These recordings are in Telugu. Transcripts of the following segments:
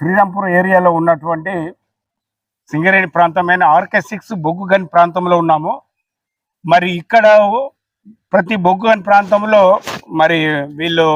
Shrirampur ఏరియాలో ఉన్నటువంటి సింగరేణి ప్రాంతమైన ఆర్కే సిక్స్ బొగ్గుగన్ ప్రాంతంలో ఉన్నాము. మరి ఇక్కడ ప్రతి బొగ్గుగన్ ప్రాంతంలో మరి వీళ్ళు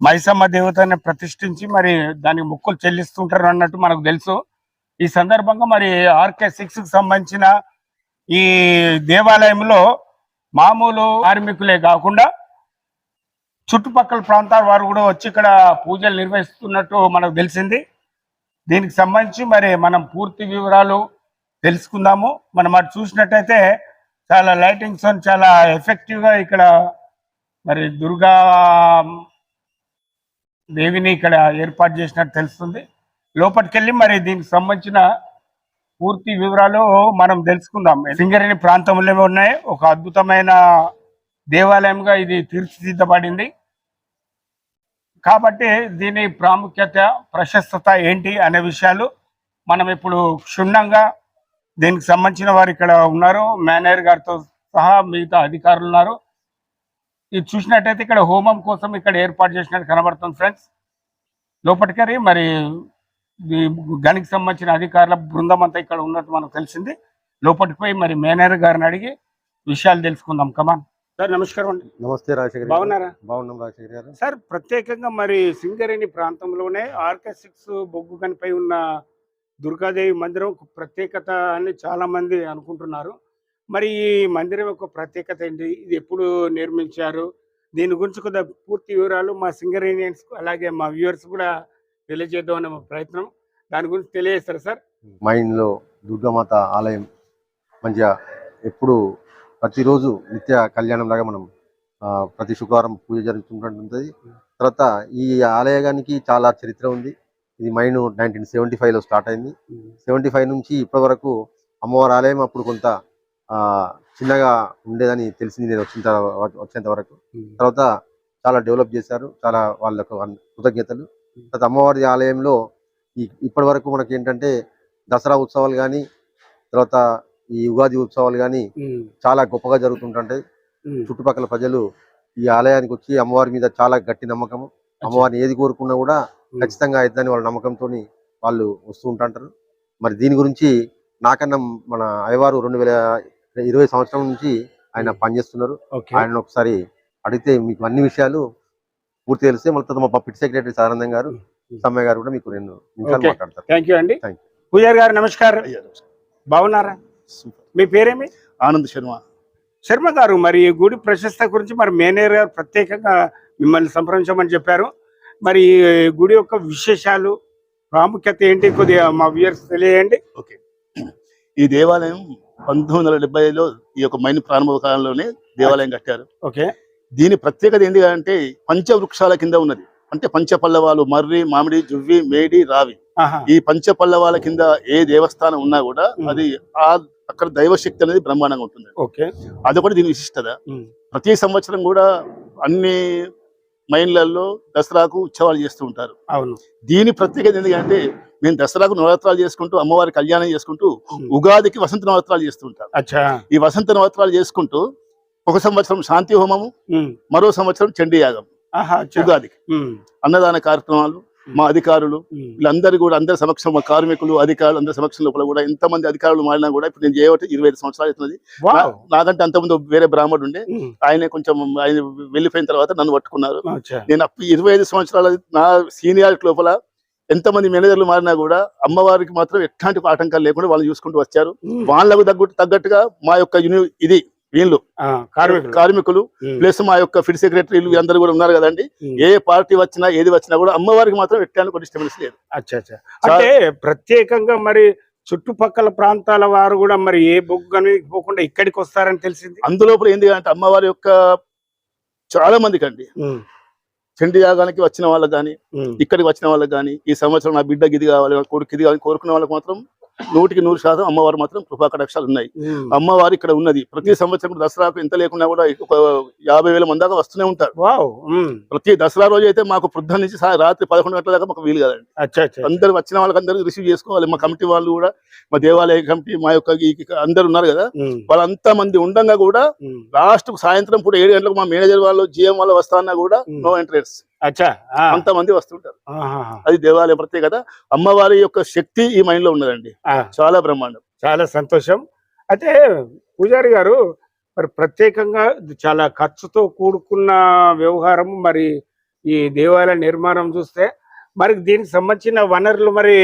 మైసమ్మ దేవతని ప్రతిష్ఠించి మరి దానికి మొక్కులు చెల్లిస్తుంటారు అన్నట్టు మనకు తెలుసు. ఈ సందర్భంగా మరి ఆర్కే సిక్స్కి సంబంధించిన ఈ దేవాలయంలో మామూలు కార్మికులే కాకుండా చుట్టుపక్కల ప్రాంతాల వారు కూడా వచ్చి ఇక్కడ పూజలు నిర్వహిస్తున్నట్టు మనకు తెలిసింది. దీనికి సంబంధించి మరి మనం పూర్తి వివరాలు తెలుసుకుందాము. మనం అటు చూసినట్టయితే చాలా లైటింగ్స్ చాలా ఎఫెక్టివ్గా ఇక్కడ మరి దుర్గా దేవిని ఇక్కడ ఏర్పాటు చేసినట్టు తెలుస్తుంది. లోపలికెళ్ళి మరి దీనికి సంబంధించిన పూర్తి వివరాలు మనం తెలుసుకుందాం. సింగరేణి ప్రాంతంలో ఉన్నాయి. ఒక అద్భుతమైన దేవాలయంగా ఇది తీర్చిదిద్దబడింది. కాబట్టి దీని ప్రాముఖ్యత ప్రశస్తత ఏంటి అనే విషయాలు మనం ఇప్పుడు క్షుణ్ణంగా దీనికి సంబంధించిన వారు ఇక్కడ ఉన్నారు. మేనేజర్ గారితో సహా మిగతా అధికారులు ఉన్నారు. ఇది చూసినట్టయితే ఇక్కడ హోమం కోసం ఇక్కడ ఏర్పాటు చేసినట్టు కనబడుతుంది ఫ్రెండ్స్. లోపలికరి మరి గనికి సంబంధించిన అధికారుల బృందం అంతా ఇక్కడ ఉన్నట్టు మనకు తెలిసింది. లోపలికి పోయి మరి మేనేజర్ గారిని అడిగి విషయాలు తెలుసుకుందాం. కమాన్ సార్ నమస్కారం అండి. నమస్తే రాజశేఖర్. బాగున్నారా? బాగున్నాం రాజశేఖర్ గారు. సార్ ప్రత్యేకంగా మరి సింగరేణి ప్రాంతంలోనే ఆర్కే సిక్స్ బొగ్గు గనిపై ఉన్న దుర్గాదేవి మందిరం ఒక ప్రత్యేకత అని చాలా మంది అనుకుంటున్నారు. మరి ఈ మందిరం యొక్క ప్రత్యేకత ఏంటి? ఇది ఎప్పుడు నిర్మించారు? దీని గురించి కొద్దిగా పూర్తి వివరాలు మా సింగరేనియన్స్ అలాగే మా వ్యూవర్స్ కూడా తెలియజేద్దాం అనే ప్రయత్నం దాని గురించి తెలియజేస్తారు సార్? మా ఇంట్లో దుర్గామాత ఆలయం మంచిగా ఎప్పుడు ప్రతిరోజు నిత్య కళ్యాణం లాగా మనం ప్రతి శుక్రవారం పూజ జరుగుతుంటుంది తర్వాత ఈ ఆలయానికి చాలా చరిత్ర ఉంది. ఇది మైన్ నైన్టీన్ సెవెంటీ లో స్టార్ట్ అయింది. సెవెంటీ ఫైవ్ నుంచి ఇప్పటి వరకు అమ్మవారి ఆలయం అప్పుడు కొంత చిన్నగా ఉండేదని తెలిసింది నేను వచ్చిన వచ్చేంత వరకు. తర్వాత చాలా డెవలప్ చేశారు. చాలా వాళ్ళకు కృతజ్ఞతలు. తర్వాత అమ్మవారి ఆలయంలో ఈ ఇప్పటి వరకు మనకి ఏంటంటే దసరా ఉత్సవాలు కానీ తర్వాత ఈ ఉగాది ఉత్సవాలు కానీ చాలా గొప్పగా జరుగుతుంటాయి చుట్టుపక్కల ప్రజలు ఈ ఆలయానికి వచ్చి అమ్మవారి మీద చాలా గట్టి నమ్మకం అమ్మవారిని ఏది కోరుకున్నా కూడా ఖచ్చితంగా అవుతుందని వాళ్ళ నమ్మకంతో వాళ్ళు వస్తూ ఉంటారు మరి దీని గురించి నాకన్నా మన అయ్యవారు రెండు వేల ఇరవై సంవత్సరం నుంచి ఆయన పనిచేస్తున్నారు. ఆయన ఒకసారి అడిగితే మీకు అన్ని విషయాలు పూర్తి తెలిస్తే మళ్ళీ మా పిట్ సెక్రటరీ సారందం గారు సమ్మయ్య గారు కూడా మీకు రెండు నిమిషాలు. మాట్లాడతారు. థ్యాంక్ యూ అండి పూజారి గారు నమస్కారం. బాగున్నారా? మీ పేరేమి? ఆనంద్ శర్మ. శర్మ గారు మరి ఈ గుడి ప్రశస్త గురించి మరి మేనేజర్ గారు ప్రత్యేకంగా మిమ్మల్ని సంప్రదించమని చెప్పారు. మరి గుడి యొక్క విశేషాలు ప్రాముఖ్యత ఏంటి? కొద్దిగా మా వ్యూయర్స్ తెలియండి ఓకే. ఈ దేవాలయం పంతొమ్మిది వందల డెబ్బైలో ఈ యొక్క మైన్ ప్రారంభ కాలంలోనే దేవాలయం కట్టారు. ఓకే. దీని ప్రత్యేకత ఏంటి అంటే పంచవృక్షాల కింద ఉన్నది. అంటే పంచపల్లవాలు మర్రి మామిడి జువ్వి మేడి రావి. ఈ పంచపల్లవాల కింద ఏ దేవస్థానం ఉన్నా కూడా. అది ఆ అక్కడ దైవశక్తి అనేది బ్రహ్మాండంగా ఉంటుంది ఓకే అదొకటి దీని విశిష్టత. ప్రతి సంవత్సరం కూడా అన్ని మైన్లలో దసరాకు ఉత్సవాలు చేస్తూ ఉంటారు అవును దీని ప్రత్యేకత ఎందుకంటే మేము దసరాకు నవరాత్రాలు చేసుకుంటూ అమ్మవారి కళ్యాణం చేసుకుంటూ. ఉగాదికి వసంత నవరాత్రాలు చేస్తూ ఉంటాం అచ్చా ఈ వసంత నవరాత్రాలు చేసుకుంటూ ఒక సంవత్సరం శాంతి హోమము. మరో సంవత్సరం చండీ యాగం ఆహా అచ్చా. ఉగాదికి. అన్నదాన కార్యక్రమాలు మా అధికారులు. వీళ్ళందరూ కూడా అందరి సమక్షం మా కార్మికులు అధికారులు అందరి సమక్షం లోపల కూడా ఎంతమంది అధికారులు మారినా కూడా ఇప్పుడు నేను చేయబట్టి ఇరవై ఐదు సంవత్సరాలు అవుతున్నది వావ్. నా- నాకంటే అంతకుముందు వేరే బ్రాహ్మణుడు ఉండే. ఆయన కొంచెం ఆయన వెళ్ళిపోయిన తర్వాత నన్ను పట్టుకున్నారు. నేను అప్పుడు ఇరవై ఐదు సంవత్సరాల నా సీనియారిటీ లోపల ఎంతమంది మేనేజర్లు మారినా కూడా అమ్మవారికి మాత్రం ఎట్లాంటి ఆటంకాలు లేకుండా వాళ్ళు చూసుకుంటూ వచ్చారు. వాళ్ళకు తగ్గట్టు తగ్గట్టుగా మా యొక్క యూని ఇది వీళ్ళు కార్మికులు. ప్లస్ మా యొక్క ఫిడ్ సెక్రటరీలు అందరూ కూడా ఉన్నారు కదండి. ఏ పార్టీ వచ్చినా ఏది వచ్చినా కూడా అమ్మవారికి మాత్రం ఎట్లాంటి కూడా డిస్టర్బెన్స్ లేదు. అచ్చా అచ్చా. అంటే ప్రత్యేకంగా మరి చుట్టుపక్కల ప్రాంతాల వారు కూడా మరి ఏ బొగ్గు కానీ పోకుండా ఇక్కడికి వస్తారని తెలిసింది? అందులోపల ఏంది అంటే అమ్మవారి యొక్క చాలా మందికి అండి. చండి యాగానికి వచ్చిన వాళ్ళకి కానీ ఇక్కడికి వచ్చిన వాళ్ళకి కానీ ఈ సంవత్సరం నా బిడ్డకి ఇది కావాలి కొడుకు ఇది కావాలి కోరుకునే వాళ్ళకి మాత్రం నూటికి నూరు శాతం అమ్మవారు మాత్రం కృపా కటాక్షాలు ఉన్నాయి. అమ్మవారు ఇక్కడ ఉన్నది. ప్రతి సంవత్సరం దసరాకు ఎంత లేకున్నా కూడా ఒక యాభై వేల మంది దాకా వస్తూనే ఉంటారు. ప్రతి దసరా రోజు అయితే మాకు పొద్దున్న నుంచి రాత్రి పదకొండు గంటల దాకా మాకు వీలు కదండి. అందరు వచ్చిన వాళ్ళకి అందరూ రిసీవ్ చేసుకోవాలి. మా కమిటీ వాళ్ళు కూడా మా దేవాలయ కమిటీ మా యొక్క అందరు ఉన్నారు కదా. వాళ్ళంతా మంది ఉండంగా కూడా లాస్ట్ సాయంత్రం పూట ఏడు గంటలకు మా మేనేజర్ వాళ్ళు జిఎం వాళ్ళు వస్తాన్నా కూడా. No entrance. అచ్చా ఆ, అంత మంది వస్తుంటారు. అది దేవాలయం ప్రత్యేకత. అమ్మవారి యొక్క శక్తి ఈ మైండ్లో ఉన్నదండి చాలా బ్రహ్మాండం. చాలా సంతోషం. అయితే పూజారి గారు మరి ప్రత్యేకంగా చాలా ఖర్చుతో కూడుకున్న వ్యవహారం మరి ఈ దేవాలయ నిర్మాణం చూస్తే మరి దీనికి సంబంధించిన వనరులు మరి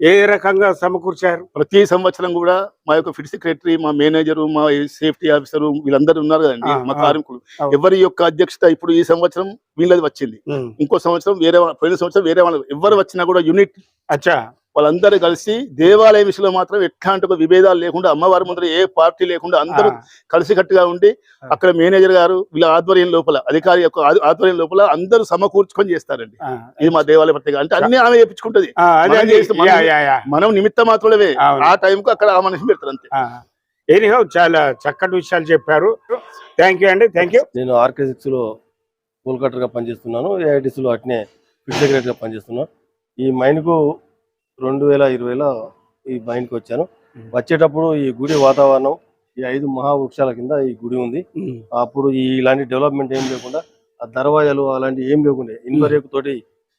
ఏ రకంగా సమకూర్చారు? ప్రతి సంవత్సరం కూడా మా యొక్క ఫిడ్ సెక్రటరీ మా మేనేజర్ మా సేఫ్టీ ఆఫీసర్ వీళ్ళందరూ ఉన్నారు కదండి మా. కార్మికులు. ఎవరి యొక్క అధ్యక్షత ఇప్పుడు ఈ సంవత్సరం వీళ్ళది వచ్చింది. ఇంకో సంవత్సరం వేరే పోయిన సంవత్సరం వేరే వాళ్ళు ఎవరు వచ్చినా కూడా యూనిట్ అచ్చా. వాళ్ళందరూ కలిసి దేవాలయ విషయంలో మాత్రం ఎట్లాంటి ఒక విభేదాలు లేకుండా అమ్మవారి ముందర ఏ పార్టీ లేకుండా అందరూ కలిసికట్టుగా ఉండి అక్కడ మేనేజర్ గారు వీళ్ళ ఆధ్వర్యం లోపల అధికారి యొక్క ఆధ్- ఆధ్వర్యం లోపల అందరూ సమకూర్చుకొని చేస్తారండి. ఇది మా దేవాలయ ప్రత్యేక అంటే అన్ని ఆమె చేపించుకుంటది మనం నిమిత్త మాత్రమే. ఆ టైంకు అక్కడ ఆ మనిషి పెడతారు అంతే. ఎనీహౌ చాలా చక్కటి విషయాలు చెప్పారు. థ్యాంక్ యూ అండి. థ్యాంక్ యూ నేను ఆర్కే సిక్స్లో పూల్ కట్టర్గా పనిచేస్తున్నాను AITC లో అట్నే ఫిట్ సెక్రటరీ గా పనిచేస్తున్నాను. ఈ మైన్కు రెండు వేల ఇరవైలో ఈ మైన్కి వచ్చాను వచ్చేటప్పుడు ఈ గుడి వాతావరణం ఈ ఐదు మహావృక్షాల కింద ఈ గుడి ఉంది. అప్పుడు ఈ ఇలాంటి డెవలప్మెంట్ ఏం లేకుండా ఆ దర్వాజాలు అలాంటి ఏం లేకుండే ఇనుప రేకు తోటి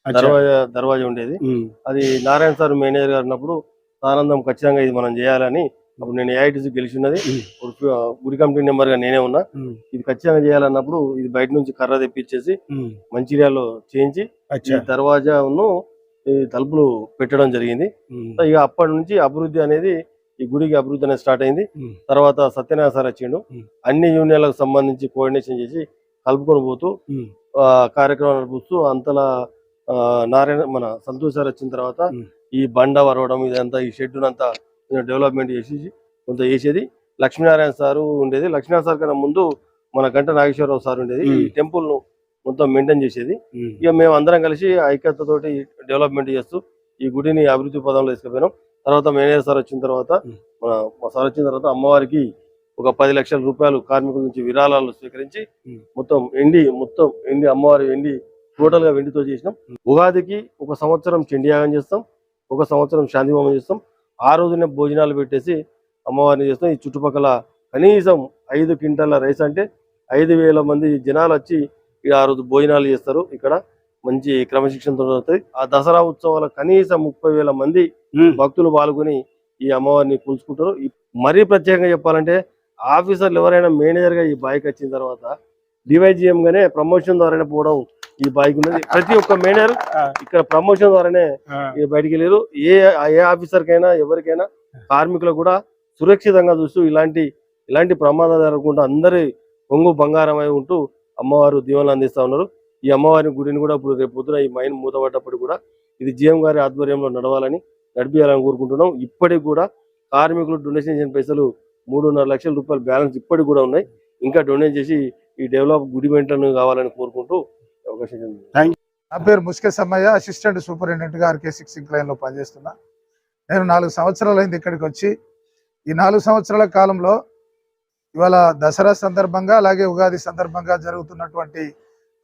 దర్వాజా దర్వాజా ఉండేది. అది నారాయణ సార్ మేనేజర్ గారు ఉన్నప్పుడు ఆనందం ఖచ్చితంగా ఇది మనం చేయాలని అప్పుడు నేను ఏఐటీసీ గెలిచి ఉన్నది గుడి కమిటీ నెంబర్గా నేనే ఉన్నా. ఇది ఖచ్చితంగా చేయాలన్నప్పుడు ఇది బయట నుంచి కర్ర తెప్పించేసి మంచిర్యాలలో చేయించి దర్వాజాను ఈ తలుపులు పెట్టడం జరిగింది ఇక అప్పటి నుంచి అభివృద్ధి అనేది ఈ గుడికి అభివృద్ధి అనేది స్టార్ట్ అయింది. తర్వాత సత్యనారాయణ సార్ వచ్చిండు. అన్ని యూనియన్లకు సంబంధించి కోఆర్డినేషన్ చేసి కలుపుకొని పోతూ కార్యక్రమాలు నడుపుతూ అంతలా నారాయణ మన సంతోష్ సార్ వచ్చిన తర్వాత. ఈ బండ వరవడం ఇదంతా ఈ షెడ్ అంతా డెవలప్మెంట్ చేసి కొంత చేసేది లక్ష్మీనారాయణ సారు ఉండేది లక్ష్మీనారాయణ సార్ కన్నా ముందు మన గంట నాగేశ్వరరావు సార్ ఉండేది ఈ మ్మ్. మొత్తం మెయింటైన్ చేసేది. ఇక మేము అందరం కలిసి ఐక్యతతోటి డెవలప్మెంట్ చేస్తూ ఈ గుడిని అభివృద్ధి పదంలో తీసుకుపోయినాం. తర్వాత మేనేజర్ సార్ వచ్చిన తర్వాత. మన సార్ వచ్చిన తర్వాత అమ్మవారికి ఒక పది లక్షల రూపాయలు కార్మికుల నుంచి విరాళాలు స్వీకరించి. మొత్తం ఎండి మొత్తం ఎండి అమ్మవారి ఎండి టోటల్గా వెండితో చేసినాం. ఉగాదికి ఒక సంవత్సరం చెండి యాగం చేస్తాం ఒక సంవత్సరం శాంతి హోమం చేస్తాం. ఆ రోజునే భోజనాలు పెట్టేసి అమ్మవారిని చేస్తాం. ఈ చుట్టుపక్కల కనీసం ఐదు క్వింటాల రైస్ అంటే ఐదు వేల మంది జనాలు వచ్చి ఇక ఆ రోజు భోజనాలు చేస్తారు. ఇక్కడ మంచి క్రమశిక్షణతో జరుగుతాయి ఆ దసరా ఉత్సవాల కనీసం ముప్పై వేల మంది భక్తులు పాల్గొని ఈ అమ్మవారిని కూల్చుకుంటారు. మరీ ప్రత్యేకంగా చెప్పాలంటే ఆఫీసర్లు ఎవరైనా మేనేజర్గా ఈ బాయ్కి వచ్చిన తర్వాత డివైజిఎం గానే ప్రమోషన్ ద్వారానే పోవడం ఈ బాయ్కి ఉన్నది. ప్రతి ఒక్క మేనేజర్ ఇక్కడ ప్రమోషన్ ద్వారానే బయటికి వెళ్ళారు. ఏ ఏ ఆఫీసర్ కైనా ఎవరికైనా కార్మికులకు కూడా సురక్షితంగా చూస్తూ ఇలాంటి ఇలాంటి ప్రమాదాలు జరగకుండా అందరి పొంగు బంగారమై ఉంటూ అమ్మవారు దీవెనలు అందిస్తూ ఉన్నారు. ఈ అమ్మవారి గుడిని కూడా ఇప్పుడు రేపు పొద్దున ఈ మైన్ మూతపడ్డప్పుడు కూడా ఇది జిఎం గారి ఆధ్వర్యంలో నడవాలని నడిపించాలని కోరుకుంటున్నాం. ఇప్పటికి కూడా కార్మికులు డొనేషన్ చేసిన పైసలు మూడున్నర లక్షల రూపాయల బ్యాలెన్స్ ఇప్పటికి కూడా ఉన్నాయి. ఇంకా డొనేట్ చేసి ఈ డెవలప్ గుడి మెయింటైన్ కావాలని కోరుకుంటూ అవకాశం నా పేరు ముస్కే సమ్మయ్య అసిస్టెంట్ సూపరింటెండెంట్గా ఆర్కే సిక్స్ లైన్లో పనిచేస్తున్నా. నేను నాలుగు సంవత్సరాలైంది ఇక్కడికి వచ్చి. ఈ నాలుగు సంవత్సరాల కాలంలో ఇవాళ దసరా సందర్భంగా అలాగే ఉగాది సందర్భంగా జరుగుతున్నటువంటి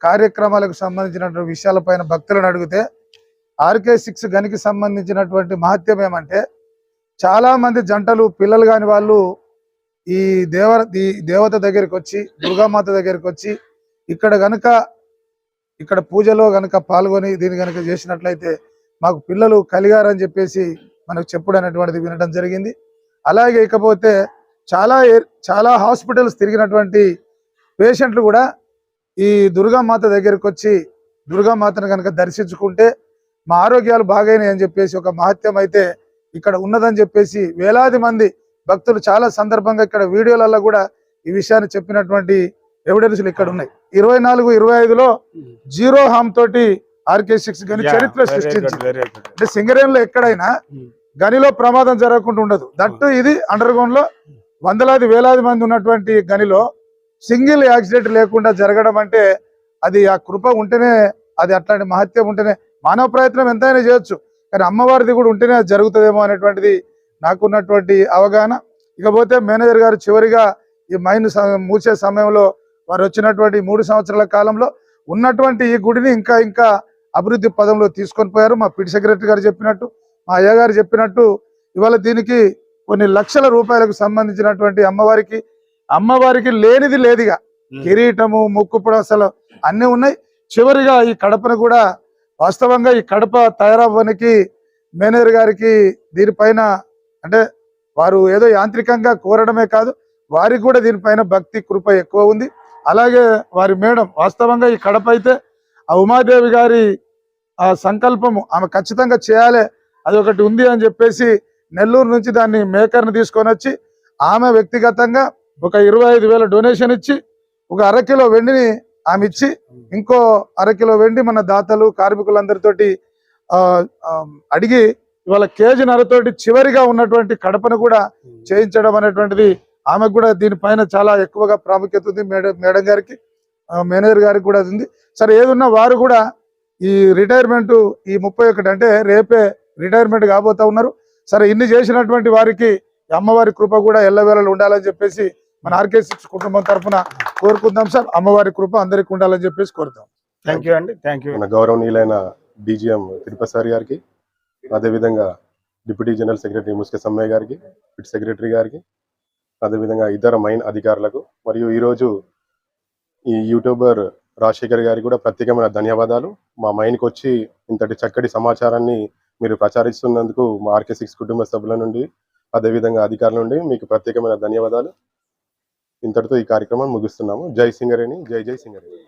కార్యక్రమాలకు సంబంధించినటువంటి విషయాలపైన భక్తులను అడిగితే ఆర్కే సిక్స్ గనికి సంబంధించినటువంటి మహత్యం ఏమంటే చాలా మంది జంటలు పిల్లలు కాని వాళ్ళు ఈ దేవ ఈ దేవత దగ్గరికి వచ్చి దుర్గామాత దగ్గరికి వచ్చి ఇక్కడ గనుక ఇక్కడ పూజలో గనక పాల్గొని దీన్ని గనక చేసినట్లయితే మాకు పిల్లలు కలిగారని చెప్పేసి మనకు చెప్పుడు అనేటువంటిది వినడం జరిగింది. అలాగే ఇకపోతే చాలా చాలా హాస్పిటల్స్ తిరిగినటువంటి పేషెంట్లు కూడా ఈ దుర్గామాత దగ్గరికి వచ్చి దుర్గామాతను కనుక దర్శించుకుంటే మా ఆరోగ్యాలు బాగైనాయి అని చెప్పేసి ఒక మహత్యం అయితే ఇక్కడ ఉన్నదని చెప్పేసి వేలాది మంది భక్తులు చాలా సందర్భంగా ఇక్కడ వీడియోలలో కూడా ఈ విషయాన్ని చెప్పినటువంటి ఎవిడెన్స్లు ఇక్కడ ఉన్నాయి. ఇరవై నాలుగు ఇరవై ఐదులో జీరో హామ్ తోటి ఆర్కే సిక్స్ గని చరిత్ర సృష్టించింది. అంటే సింగరేణిలో ఎక్కడైనా గనిలో ప్రమాదం జరగకుండా ఉండదు. దట్టు ఇది అండర్ గ్రౌండ్లో వందలాది వేలాది మంది ఉన్నటువంటి గనిలో సింగిల్ యాక్సిడెంట్ లేకుండా జరగడం అంటే అది ఆ కృప ఉంటేనే అది అట్లాంటి మహత్యం ఉంటేనే మానవ ప్రయత్నం ఎంతైనా చేయొచ్చు. కానీ అమ్మవారిది కూడా ఉంటేనే అది జరుగుతుందేమో అనేటువంటిది నాకున్నటువంటి అవగాహన. ఇకపోతే మేనేజర్ గారు చివరిగా ఈ మైన్ మూసే సమయంలో వారు వచ్చినటువంటి మూడు సంవత్సరాల కాలంలో ఉన్నటువంటి ఈ గుడిని ఇంకా ఇంకా అభివృద్ధి పదంలో తీసుకొని పోయారు. మా పిటి సెక్రటరీ గారు చెప్పినట్టు మా అయ్యగారు చెప్పినట్టు ఇవాళ దీనికి కొన్ని లక్షల రూపాయలకు సంబంధించినటువంటి అమ్మవారికి అమ్మవారికి లేనిది లేదిగా. కిరీటము ముక్కుపుడు అసలు అన్ని ఉన్నాయి. చివరిగా ఈ కడపను కూడా వాస్తవంగా ఈ కడప తయారవ్వడానికి మేనేజర్ గారికి దీనిపైన అంటే వారు ఏదో యాంత్రికంగా కోరడమే కాదు వారికి కూడా దీనిపైన భక్తి కృప ఎక్కువ ఉంది. అలాగే వారి మేడం వాస్తవంగా ఈ కడప అయితే ఆ ఉమాదేవి గారి ఆ సంకల్పము ఆమె ఖచ్చితంగా చేయాలి అది ఒకటి ఉంది అని చెప్పేసి నెల్లూరు నుంచి దాన్ని మేకర్ని తీసుకొని వచ్చి ఆమె వ్యక్తిగతంగా ఒక ఇరవై ఐదు వేల డొనేషన్ ఇచ్చి ఒక అరకిలో వెండిని ఆమె ఇచ్చి ఇంకో అరకిలో వెండి మన దాతలు కార్మికులందరితోటి ఆ, అడిగి ఇవాళ కేజీ నరతోటి చివరిగా ఉన్నటువంటి కడపను కూడా చేయించడం అనేటువంటిది ఆమెకు కూడా దీనిపైన చాలా ఎక్కువగా ప్రాముఖ్యత ఉంది. మేడం మేడం గారికి మేనేజర్ గారికి కూడా ఉంది. సరే ఏదున్నా వారు కూడా ఈ రిటైర్మెంట్ ఈ ముప్పై ఒకటి అంటే రేపే రిటైర్మెంట్ కాబోతా ఉన్నారు. సరే ఇన్ని చేసినటువంటి వారికి అమ్మవారి కృప కూడా ఎల్లవేళలు ఉండాలని చెప్పేసి మన ఆర్కే సిక్స్ కుటుంబం తరఫున కోరుకుందాం సార్. అమ్మవారి కృప అందరికి ఉండాలని చెప్పేసి కోరుతాం. థ్యాంక్ యూ అండి థ్యాంక్ యూ. మన గౌరవనీయులైన డీజీఎం తిరుపతి సార్ గారికి అదేవిధంగా deputy general secretary Muske Sammaiah గారికి పిట్ సెక్రటరీ గారికి అదేవిధంగా ఇతర మైన్ అధికారులకు మరియు ఈరోజు ఈ యూట్యూబర్ రాజశేఖర్ గారికి కూడా ప్రత్యేకమైన ధన్యవాదాలు. మా మైన్కి వచ్చి ఇంతటి చక్కటి సమాచారాన్ని మీరు ప్రచారిస్తున్నందుకు మా ఆర్కే సిక్స్ కుటుంబ సభ్యుల నుండి అదేవిధంగా అధికారుల నుండి మీకు ప్రత్యేకమైన ధన్యవాదాలు ఇంతటితో ఈ కార్యక్రమాన్ని ముగిస్తున్నాము జై సింగరేణి జై జై సింగరేణి